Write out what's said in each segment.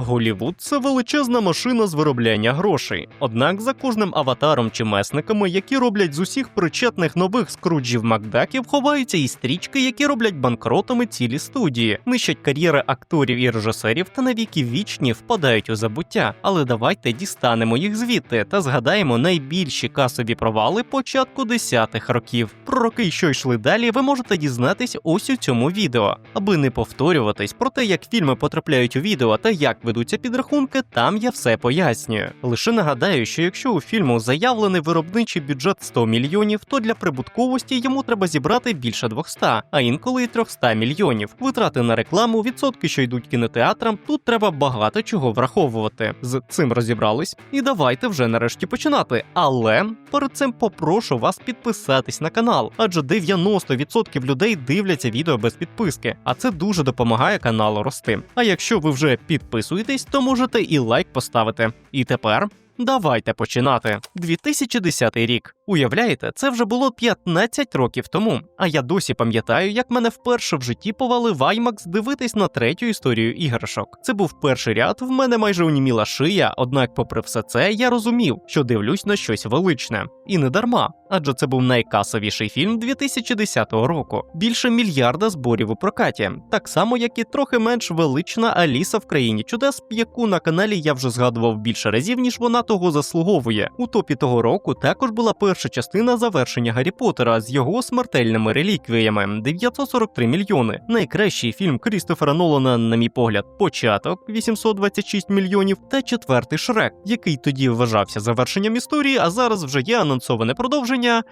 Голівуд це величезна машина з виробляння грошей. Однак за кожним аватаром чи месниками, які роблять з усіх причетних нових скруджів Макдаків, ховаються і стрічки, які роблять банкротами цілі студії, нищать кар'єри акторів і режисерів та навіки вічні впадають у забуття. Але давайте дістанемо їх звідти та згадаємо найбільші касові провали початку десятих років. Про роки, що йшли далі, ви можете дізнатись ось у цьому відео, аби не повторюватись про те, як фільми потрапляють у відео та як ведуться підрахунки, там я все пояснюю. Лише нагадаю, що якщо у фільму заявлений виробничий бюджет 100 мільйонів, то для прибутковості йому треба зібрати більше 200, а інколи і 300 мільйонів. Витрати на рекламу, відсотки, що йдуть кінотеатрам, тут треба багато чого враховувати. З цим розібрались, і давайте вже нарешті починати. Але перед цим попрошу вас підписатись на канал, адже 90% людей дивляться відео без підписки, а це дуже допомагає каналу рости. А якщо ви вже підписуєтесь, то можете і лайк поставити. І тепер. Давайте починати. 2010 рік. Уявляєте, це вже було 15 років тому. А я досі пам'ятаю, як мене вперше в житті повали в IMAX дивитись на третю історію іграшок. Це був перший ряд, в мене майже уніміла шия, однак, попри все це, я розумів, що дивлюсь на щось величне. І не дарма, адже це був найкасовіший фільм 2010 року. Більше мільярда зборів у прокаті, так само як і трохи менш велична Аліса в країні чудес, яку на каналі я вже згадував більше разів, ніж вона того заслуговує. У топі того року також була перша частина завершення Гаррі Поттера з його смертельними реліквіями 943 мільйони. Найкращий фільм Крістофера Нолана, на мій погляд, початок 826 мільйонів, та четвертий Шрек, який тоді вважався завершенням історії, а зараз вже є анонсоване продовження.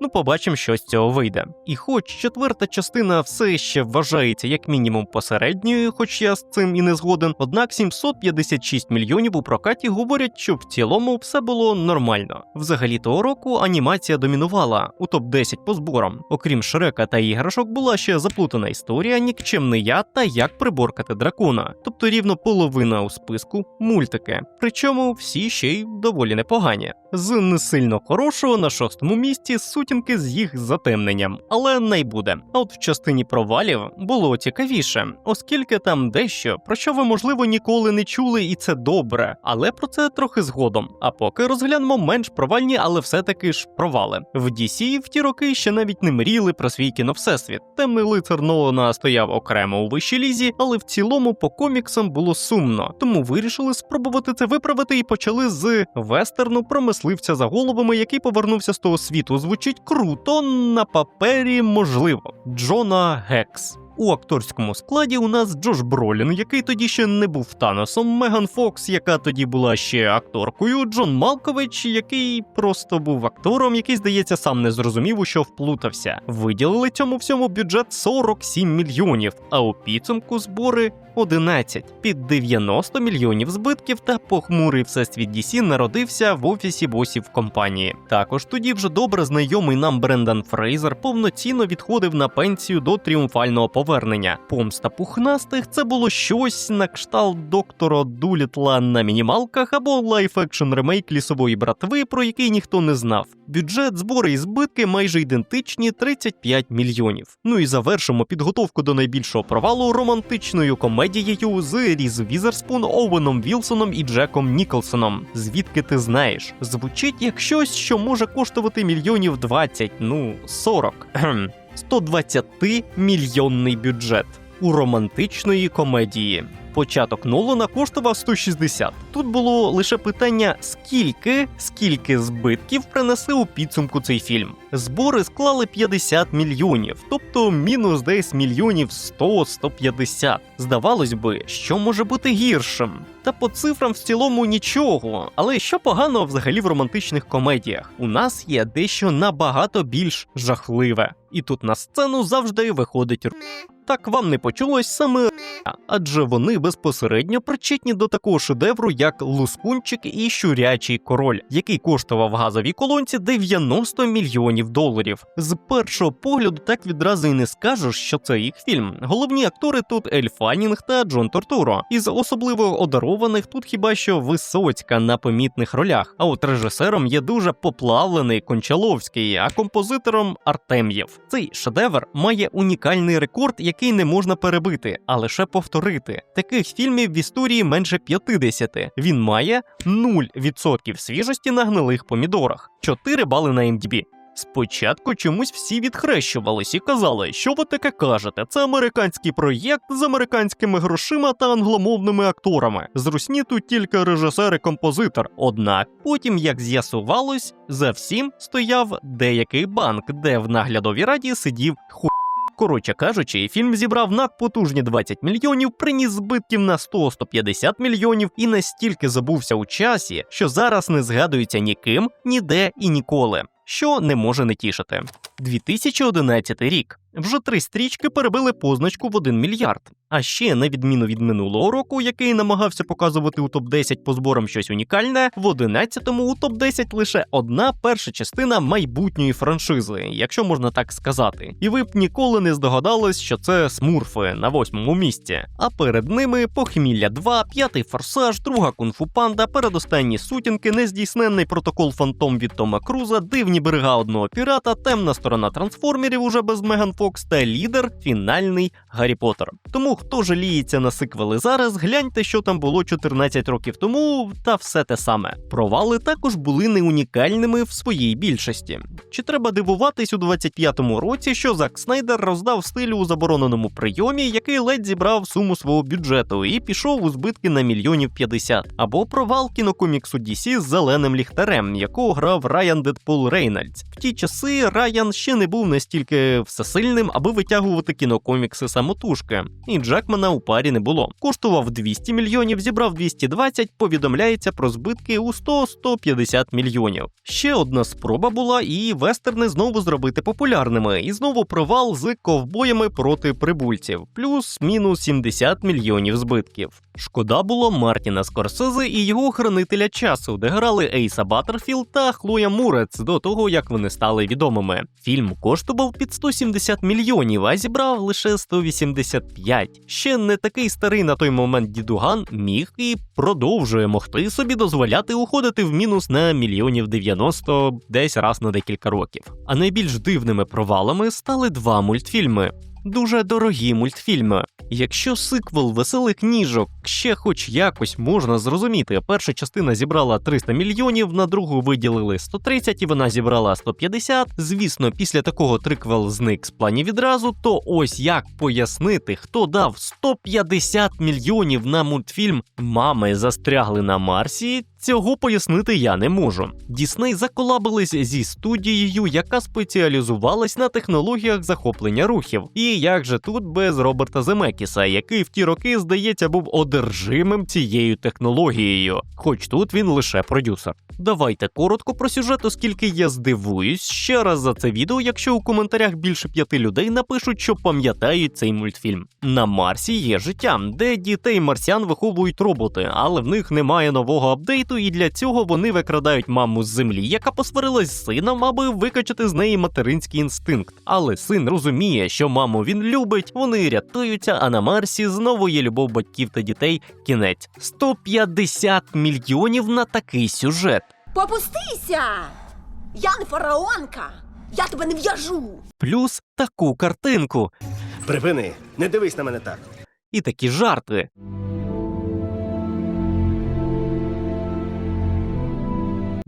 Ну, побачимо, що з цього вийде. І хоч четверта частина все ще вважається як мінімум посередньою, хоч я з цим і не згоден, однак 756 мільйонів у прокаті говорять, що в цілому все було нормально. Взагалі того року анімація домінувала у топ 10 по зборам. Окрім Шрека та іграшок, була ще заплутана історія, нікчемний я та як приборкати дракона, тобто рівно половина у списку мультики. Причому всі ще й доволі непогані. З не сильно хорошого на шостому місці сутінки з їх затемненням, але не буде. А от в частині провалів було цікавіше, оскільки там дещо, про що ви можливо ніколи не чули, і це добре, але про це трохи згодом. А поки розглянемо менш провальні, але все-таки ж провали. В DC в ті роки ще навіть не мріяли про свій кіновсесвіт. Темний лицар Нолана стояв окремо у вищій лізі, але в цілому по коміксам було сумно, тому вирішили спробувати це виправити і почали з вестерну про мисливця за головами, який повернувся з того світу. Звучить круто на папері можливо. Джона Гекс. У акторському складі у нас Джош Бролін, який тоді ще не був Таносом, Меган Фокс, яка тоді була ще акторкою, Джон Малкович, який просто був актором, який, здається, сам не зрозумів, у що вплутався. Виділили цьому всьому бюджет 47 мільйонів, а у підсумку збори 11. Під 90 мільйонів збитків та похмурий всесвіт DC народився в офісі босів компанії. Також тоді вже добре знайомий нам Брендан Фрейзер повноцінно відходив на пенсію до тріумфального повернення. Помста пухнастих це було щось на кшталт доктора Дулітла на мінімалках або лайф-екшн ремейк лісової братви, про який ніхто не знав. Бюджет, збори і збитки майже ідентичні 35 мільйонів. Ну і завершимо підготовку до найбільшого провалу романтичною комедією з Різ Візерспун, Оуеном Вілсоном і Джеком Ніколсоном. Звідки ти знаєш? Звучить як щось, що може коштувати мільйонів 20, ну 40. Кхем. 120 мільйонний бюджет у романтичної комедії. Початок Нолана коштував 160. Тут було лише питання, скільки, скільки збитків принесли у підсумку цей фільм. Збори склали 50 мільйонів, тобто мінус десь мільйонів 100-150. Здавалось би, що може бути гіршим. Та по цифрам в цілому нічого. Але що поганого взагалі в романтичних комедіях? У нас є дещо набагато більш жахливе. І тут на сцену завжди виходить. Так вам не почулось саме адже вони безпосередньо причетні до такого шедевру, як Лускунчик і Щурячий король, який коштував газовій колонці 90 мільйонів доларів. З першого погляду так відразу і не скажеш, що це їх фільм. Головні актори тут Ель Фаннінг та Джон Тортуро. Із особливо одарованих тут хіба що Висоцька на помітних ролях. А от режисером є дуже поплавлений Кончаловський, а композитором Артем'єв. Цей шедевр має унікальний рекорд, який який не можна перебити, а лише повторити. Таких фільмів в історії менше 50. Він має 0% свіжості на гнилих помідорах, 4 бали на MDB. Спочатку чомусь всі відхрещувались і казали, що ви таке кажете. Це американський проєкт з американськими грошима та англомовними акторами. З русні тут тільки режисер і композитор. Однак, потім, як з'ясувалось, за всім стояв деякий банк, де в наглядовій раді сидів ху. Коротше кажучи, фільм зібрав надпотужні 20 мільйонів, приніс збитків на 100-150 мільйонів і настільки забувся у часі, що зараз не згадується ніким, ніде і ніколи, що не може не тішити. 2011 рік. Вже три стрічки перебили позначку в 1 мільярд. А ще, на відміну від минулого року, який намагався показувати у топ-10 по зборам щось унікальне, в 11-му у топ-10 лише одна перша частина майбутньої франшизи, якщо можна так сказати. І ви б ніколи не здогадались, що це смурфи на восьмому місці. А перед ними похмілля 2, п'ятий форсаж, друга кунг-фу панда, передостанні сутінки, нездійсненний протокол Фантом від Тома Круза, дивні берега одного пірата, темна сторона трансформерів уже без Меган Фокс та лідер фінальний Гаррі Поттер. Тому хто жаліється на сиквели зараз, гляньте, що там було 14 років тому, та все те саме. Провали також були не унікальними в своїй більшості. Чи треба дивуватись у 25-му році, що Зак Снайдер роздав стилю у забороненому прийомі, який ледь зібрав суму свого бюджету і пішов у збитки на мільйонів 50, або провал кінокоміксу DC з зеленим ліхтарем, якого грав Райан Дедпул Рейнольдс. В ті часи Райан ще не був настільки всесильним, аби витягувати кінокомікси самотужки, і Джекмана у парі не було. Коштував 200 мільйонів, зібрав 220, повідомляється про збитки у 100-150 мільйонів. Ще одна спроба була і вестерни знову зробити популярними, і знову провал з ковбоями проти прибульців, плюс-мінус 70 мільйонів збитків. Шкода було Мартіна Скорсезе і його хранителя часу, де грали Ейса Баттерфілд та Хлоя Мурец до того, як вони стали відомими. Фільм коштував під 170 мільйонів, а зібрав лише 185. Ще не такий старий на той момент дідуган міг і продовжує могти собі дозволяти уходити в мінус на мільйонів 90 десь раз на декілька років. А найбільш дивними провалами стали два мультфільми. Дуже дорогі мультфільми. Якщо сиквел веселих кніжок ще хоч якось можна зрозуміти, перша частина зібрала 300 мільйонів, на другу виділили 130 і вона зібрала 150. Звісно, після такого триквел зник з планів відразу. То ось як пояснити, хто дав 150 мільйонів на мультфільм Мами застрягли на Марсі. Цього пояснити я не можу. Дісней заколабились зі студією, яка спеціалізувалась на технологіях захоплення рухів. І як же тут без Роберта Земекіса, який в ті роки, здається, був одержимим цією технологією, хоч тут він лише продюсер. Давайте коротко про сюжет, оскільки я здивуюсь ще раз за це відео, якщо у коментарях більше п'яти людей напишуть, що пам'ятають цей мультфільм. На Марсі є життя, де дітей марсіан виховують роботи, але в них немає нового апдейту, і для цього вони викрадають маму з землі, яка посварилась з сином, аби викачати з неї материнський інстинкт. Але син розуміє, що маму він любить, вони рятуються, а на Марсі знову є любов батьків та дітей. Кінець 150 мільйонів на такий сюжет. Попустися! Я не фараонка! Я тебе не в'яжу! Плюс таку картинку Припини, не дивись на мене так. і такі жарти.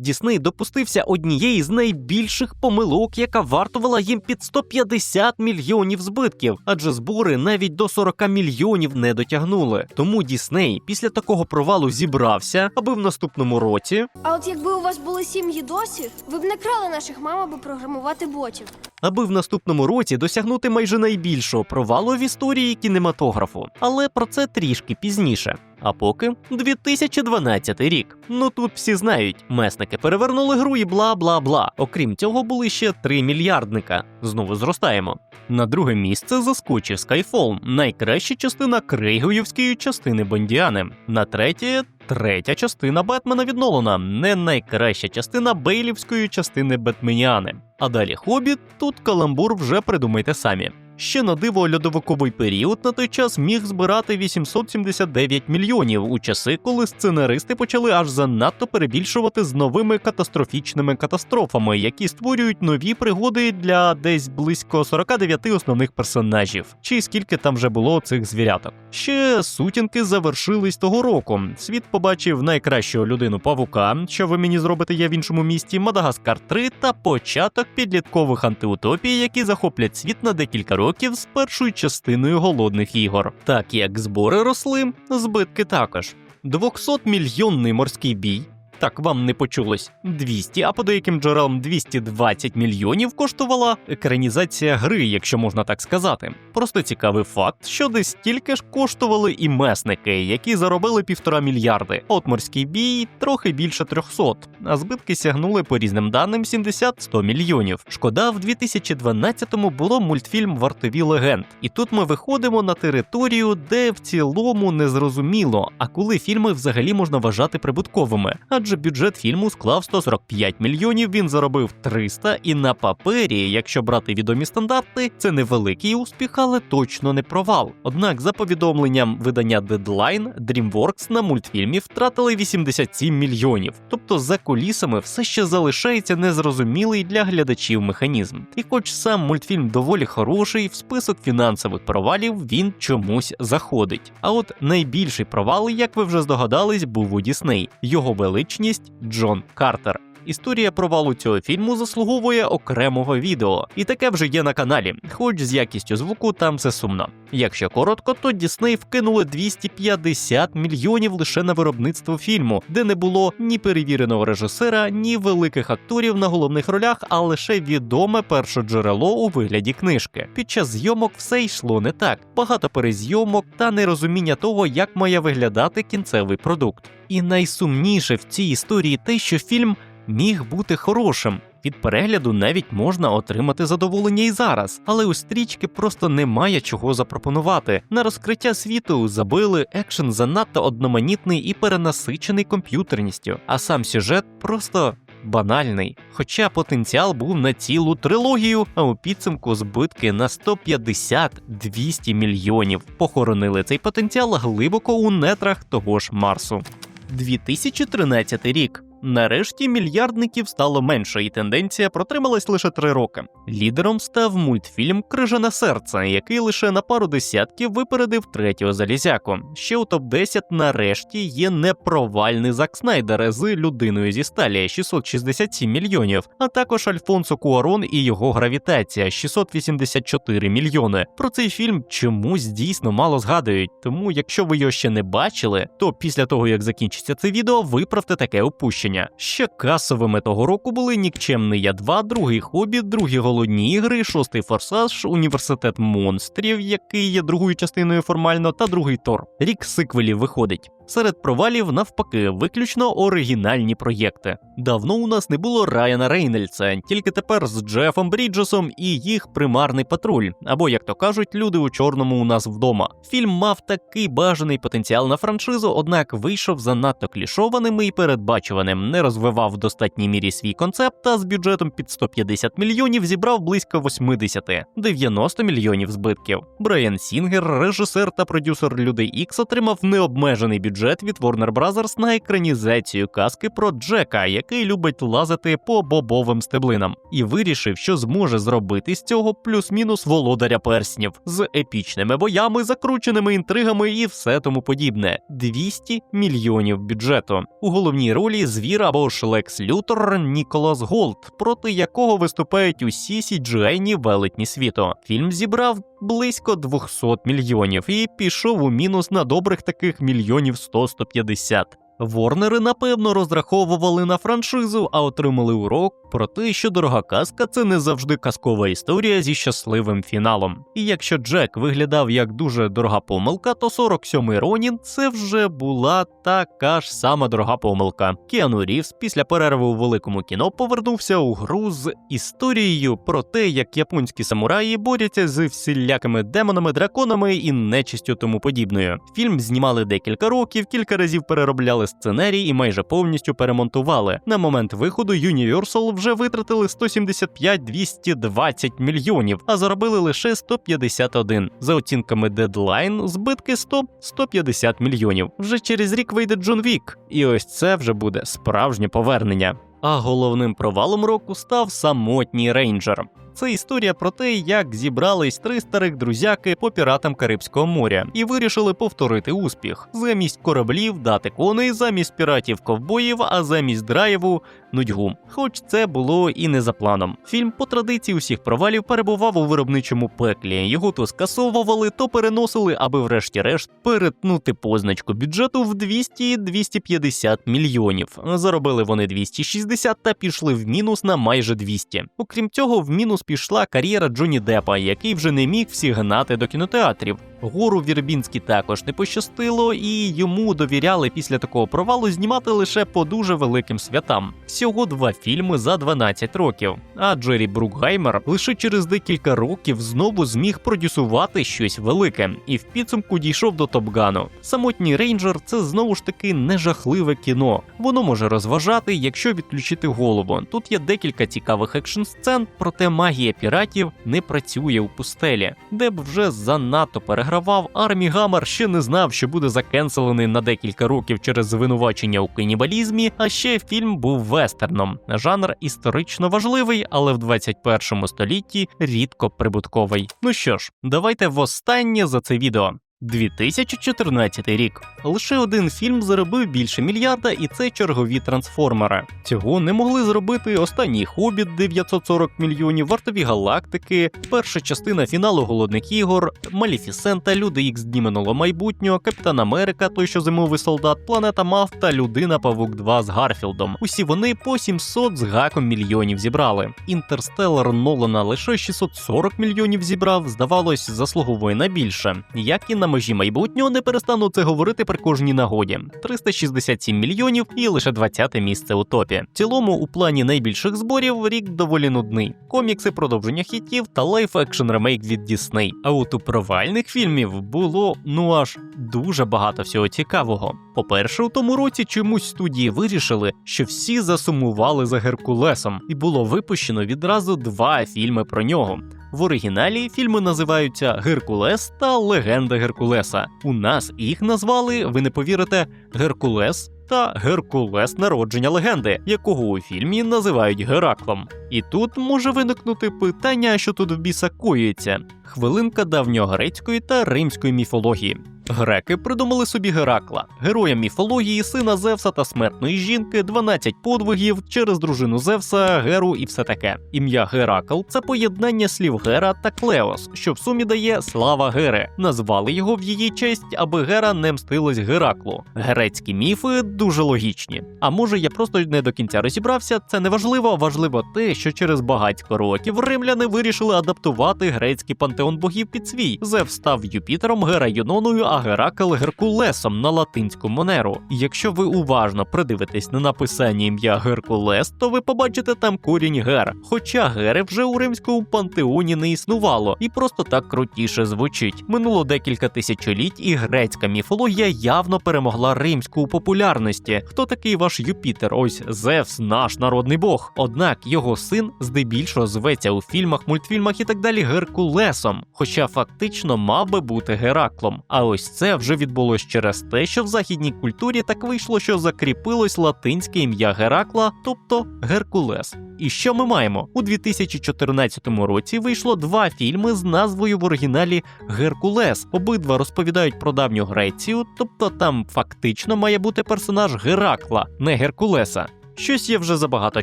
Дісней допустився однієї з найбільших помилок, яка вартувала їм під 150 мільйонів збитків, адже збори навіть до 40 мільйонів не дотягнули. Тому Дісней після такого провалу зібрався, аби в наступному році А от якби у вас були сім'ї досі, ви б не крали наших мам, аби програмувати ботів. аби в наступному році досягнути майже найбільшого провалу в історії кінематографу. Але про це трішки пізніше. А поки 2012 рік. Ну тут всі знають, месники перевернули гру і бла бла бла. Окрім цього, були ще три мільярдника. Знову зростаємо. На друге місце заскочив Skyfall, найкраща частина крейгоївської частини Бондіани. На третє третя частина Бетмена від Нолана, не найкраща частина Бейлівської частини Бетменіани. А далі Хобіт, тут каламбур вже придумайте самі. Ще на диво льодовиковий період на той час міг збирати 879 мільйонів у часи, коли сценаристи почали аж занадто перебільшувати з новими катастрофічними катастрофами, які створюють нові пригоди для десь близько 49 основних персонажів. Чи скільки там вже було цих звіряток? Ще сутінки завершились того року. Світ побачив найкращого людину павука, що ви мені зробите я в іншому місті, Мадагаскар 3 та початок підліткових антиутопій, які захоплять світ на декілька років з першою частиною голодних ігор. Так як збори росли, збитки також. 200-мільйонний морський бій. Так вам не почулось 200, а по деяким джерелам 220 мільйонів коштувала екранізація гри, якщо можна так сказати. Просто цікавий факт, що десь стільки ж коштували і месники, які заробили півтора мільярди. От морський бій трохи більше 300, а збитки сягнули по різним даним 70-100 мільйонів. Шкода, в 2012-му було мультфільм Вартові легенд, і тут ми виходимо на територію, де в цілому не зрозуміло, а коли фільми взагалі можна вважати прибутковими. Адже бюджет фільму склав 145 мільйонів, він заробив 300, і на папері, якщо брати відомі стандарти, це невеликий успіх, але точно не провал. Однак, за повідомленням видання Deadline, DreamWorks на мультфільмі втратили 87 мільйонів. Тобто за кулісами все ще залишається незрозумілий для глядачів механізм. І хоч сам мультфільм доволі хороший, в список фінансових провалів він чомусь заходить. А от найбільший провал, як ви вже здогадались, був у Дісней. Його величність Джон Картер. Історія провалу цього фільму заслуговує окремого відео, і таке вже є на каналі, хоч з якістю звуку там все сумно. Якщо коротко, то Дісней вкинули 250 мільйонів лише на виробництво фільму, де не було ні перевіреного режисера, ні великих акторів на головних ролях, а лише відоме першоджерело у вигляді книжки. Під час зйомок все йшло не так, багато перезйомок та нерозуміння того, як має виглядати кінцевий продукт. І найсумніше в цій історії те, що фільм міг бути хорошим. Від перегляду навіть можна отримати задоволення і зараз, але у стрічки просто немає чого запропонувати. На розкриття світу забили екшен занадто одноманітний і перенасичений комп'ютерністю, а сам сюжет просто. Банальний, хоча потенціал був на цілу трилогію, а у підсумку збитки на 150-200 мільйонів похоронили цей потенціал глибоко у нетрах того ж Марсу. 2013 рік. Нарешті мільярдників стало менше, і тенденція протрималась лише три роки. Лідером став мультфільм Крижане серце, який лише на пару десятків випередив третього залізяку. Ще у топ 10 нарешті є непровальний Зак Снайдер з людиною зі сталі 667 мільйонів, а також Альфонсо Куарон і його гравітація 684 мільйони. Про цей фільм чомусь дійсно мало згадують. Тому, якщо ви його ще не бачили, то після того як закінчиться це відео, виправте таке упущення. Ще касовими того року були Нікчемний Я 2, другий хобіт, другі голодні ігри, шостий форсаж, університет монстрів, який є другою частиною формально, та другий Тор. Рік сиквелів виходить. Серед провалів, навпаки, виключно оригінальні проєкти. Давно у нас не було Райана Рейнольдса, тільки тепер з Джефом Бріджесом і їх примарний патруль, або, як то кажуть, люди у чорному у нас вдома. Фільм мав такий бажаний потенціал на франшизу, однак вийшов занадто клішованим і передбачуваним, не розвивав в достатній мірі свій концепт, та з бюджетом під 150 мільйонів зібрав близько 80, 90 мільйонів збитків. Брайан Сінгер, режисер та продюсер Людей Ікс, отримав необмежений бюджет від Warner Bros. на екранізацію казки про Джека, який любить лазити по бобовим стеблинам, і вирішив, що зможе зробити з цього плюс-мінус володаря перснів з епічними боями, закрученими інтригами і все тому подібне. 200 мільйонів бюджету. У головній ролі звір або ж Лекс Лютор Ніколас Голд, проти якого виступають усі сіджайні велетні світу. Фільм зібрав близько 200 мільйонів і пішов у мінус на добрих таких мільйонів 100-150. Ворнери напевно розраховували на франшизу, а отримали урок про те, що дорога казка це не завжди казкова історія зі щасливим фіналом. І якщо Джек виглядав як дуже дорога помилка, то 47-й Ронін це вже була така ж сама дорога помилка. Кіану Рівс після перерви у великому кіно повернувся у гру з історією про те, як японські самураї борються з всілякими демонами, драконами і нечистю тому подібною. Фільм знімали декілька років, кілька разів переробляли сценарій і майже повністю перемонтували. На момент виходу Universal вже витратили 175-220 мільйонів, а заробили лише 151. За оцінками дедлайн, збитки 100-150 мільйонів. Вже через рік вийде Джон Вік, і ось це вже буде справжнє повернення. А головним провалом року став самотній рейнджер. Це історія про те, як зібрались три старих друзяки по піратам Карибського моря і вирішили повторити успіх. Замість кораблів дати коней, замість піратів ковбоїв, а замість драйву нудьгу. Хоч це було і не за планом. Фільм по традиції усіх провалів перебував у виробничому пеклі. Його то скасовували, то переносили, аби врешті-решт перетнути позначку бюджету в 200-250 мільйонів. Заробили вони 260 та пішли в мінус на майже 200. Окрім цього, в мінус пішла кар'єра Джоні Деппа, який вже не міг всіх гнати до кінотеатрів. Гору Вірбінський також не пощастило, і йому довіряли після такого провалу знімати лише по дуже великим святам. Всього два фільми за 12 років. А Джері Брукгаймер лише через декілька років знову зміг продюсувати щось велике, і в підсумку дійшов до Топгану. Самотній рейнджер це знову ж таки не жахливе кіно. Воно може розважати, якщо відключити голову. Тут є декілька цікавих екшн сцен, проте магія піратів не працює у пустелі, де б вже занадто перегравав. Армі Гаммер ще не знав, що буде закенселений на декілька років через звинувачення у канібалізмі. А ще фільм був вестерном. Жанр історично важливий, але в 21 столітті рідко прибутковий. Ну що ж, давайте востаннє за це відео. 2014 рік. Лише один фільм заробив більше мільярда, і це чергові трансформери. Цього не могли зробити останній хобіт 940 мільйонів, вартові галактики, перша частина фіналу голодних ігор, Маліфісента, Люди Ікс Дні минулого майбутнього, Капітан Америка, той що зимовий солдат, Планета Мав та Людина Павук 2 з Гарфілдом. Усі вони по 700 з гаком мільйонів зібрали. Інтерстеллар Нолана лише 640 мільйонів зібрав, здавалось, заслуговує на більше. Як і на межі майбутнього не перестану це говорити при кожній нагоді. 367 мільйонів і лише 20 місце у топі. В цілому, у плані найбільших зборів рік доволі нудний. Комікси, продовження хітів та лайф екшн ремейк від Дісней. А от у провальних фільмів було ну аж дуже багато всього цікавого. По-перше, у тому році чомусь студії вирішили, що всі засумували за Геркулесом, і було випущено відразу два фільми про нього. В оригіналі фільми називаються Геркулес та Легенда Геркулеса. У нас їх назвали, ви не повірите, Геркулес та Геркулес народження легенди, якого у фільмі називають Гераклом. І тут може виникнути питання, що тут в біса коїться. Хвилинка давньогрецької та римської міфології. Греки придумали собі Геракла, героя міфології, сина Зевса та смертної жінки, 12 подвигів через дружину Зевса, Геру і все таке. Ім'я Геракл це поєднання слів Гера та Клеос, що в сумі дає слава Гери. Назвали його в її честь, аби Гера не мстилась Гераклу. Грецькі міфи дуже логічні. А може я просто не до кінця розібрався. Це не важливо, важливо те, що через багатько років римляни вирішили адаптувати грецький пантеон богів під свій. Зевс став Юпітером, Гера Юноною, а Геракл Геркулесом на латинську монеру. Якщо ви уважно придивитесь на написання ім'я Геркулес, то ви побачите там корінь Гер. Хоча Гери вже у римському пантеоні не існувало, і просто так крутіше звучить. Минуло декілька тисячоліть, і грецька міфологія явно перемогла римську у популярності. Хто такий ваш Юпітер? Ось Зевс, наш народний бог. Однак його син здебільшого зветься у фільмах, мультфільмах і так далі Геркулесом, хоча фактично мав би бути Гераклом. А ось це вже відбулось через те, що в західній культурі так вийшло, що закріпилось латинське ім'я Геракла, тобто Геркулес. І що ми маємо? У 2014 році вийшло два фільми з назвою в оригіналі Геркулес. Обидва розповідають про давню Грецію, тобто там фактично має бути персонаж Геракла, не Геркулеса. Щось я вже забагато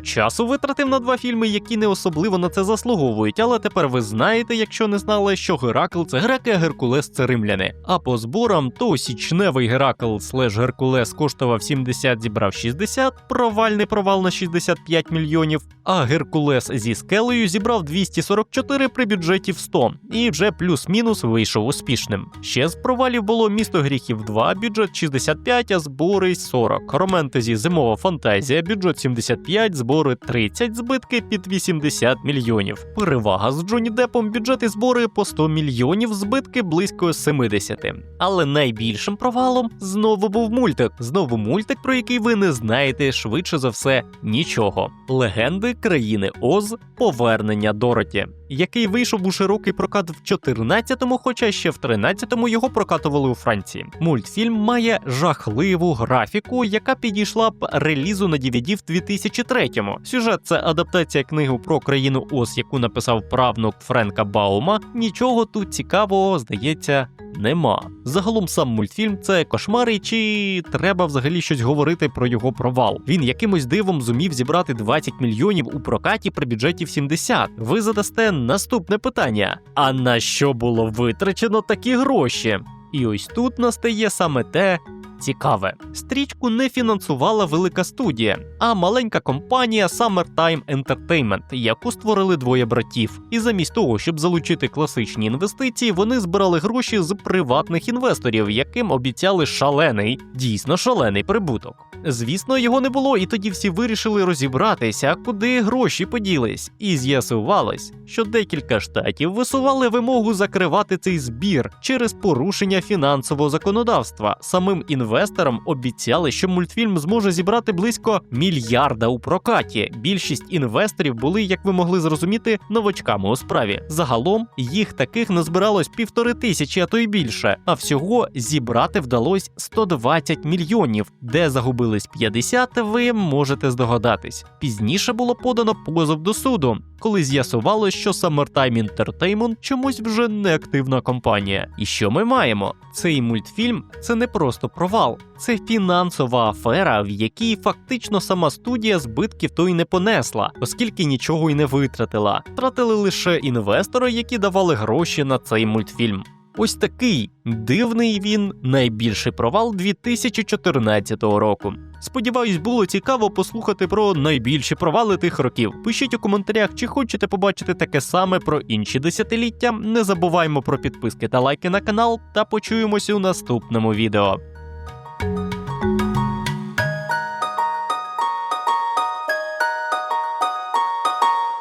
часу витратив на два фільми, які не особливо на це заслуговують, але тепер ви знаєте, якщо не знали, що Геракл це греки, а Геркулес це римляни. А по зборам то січневий Геракл слеш Геркулес коштував 70, зібрав 60, провальний провал на 65 мільйонів. А Геркулес зі скелею зібрав 244 при бюджеті в 100 і вже плюс-мінус вийшов успішним. Ще з провалів було місто гріхів 2, бюджет 65, а збори 40. Романтезі зимова фантазія, бюджет бюджет 75, збори 30, збитки під 80 мільйонів. Перевага з Джонні Депом бюджет і збори по 100 мільйонів, збитки близько 70. Але найбільшим провалом знову був мультик. Знову мультик, про який ви не знаєте швидше за все нічого. Легенди країни Оз Повернення Дороті, який вийшов у широкий прокат в 14-му, хоча ще в 13-му його прокатували у Франції. Мультфільм має жахливу графіку, яка підійшла б релізу на DVD в 2003-му. Сюжет це адаптація книги про країну Оз, яку написав правнук Френка Баума. Нічого тут цікавого, здається, нема. Загалом сам мультфільм це кошмари, чи треба взагалі щось говорити про його провал. Він якимось дивом зумів зібрати 20 мільйонів у прокаті при бюджеті в 70. Ви задасте наступне питання: а на що було витрачено такі гроші? І ось тут настає саме те. Цікаве, стрічку не фінансувала велика студія, а маленька компанія Summertime Entertainment, яку створили двоє братів. І замість того, щоб залучити класичні інвестиції, вони збирали гроші з приватних інвесторів, яким обіцяли шалений, дійсно шалений прибуток. Звісно, його не було, і тоді всі вирішили розібратися, куди гроші поділись. І з'ясувалось, що декілька штатів висували вимогу закривати цей збір через порушення фінансового законодавства. Самим інвесторам обіцяли, що мультфільм зможе зібрати близько мільярда у прокаті. Більшість інвесторів були, як ви могли зрозуміти, новачками у справі. Загалом їх таких назбиралось півтори тисячі, а то й більше. А всього зібрати вдалось 120 мільйонів, де загубились 50, ви можете здогадатись. Пізніше було подано позов до суду, коли з'ясувалось, що Summertime Entertainment чомусь вже не активна компанія. І що ми маємо? Цей мультфільм це не просто провал, це фінансова афера, в якій фактично сама студія збитків то й не понесла, оскільки нічого й не витратила. Втратили лише інвестори, які давали гроші на цей мультфільм. Ось такий дивний він найбільший провал 2014 року. Сподіваюсь, було цікаво послухати про найбільші провали тих років. Пишіть у коментарях, чи хочете побачити таке саме про інші десятиліття. Не забуваємо про підписки та лайки на канал, та почуємося у наступному відео.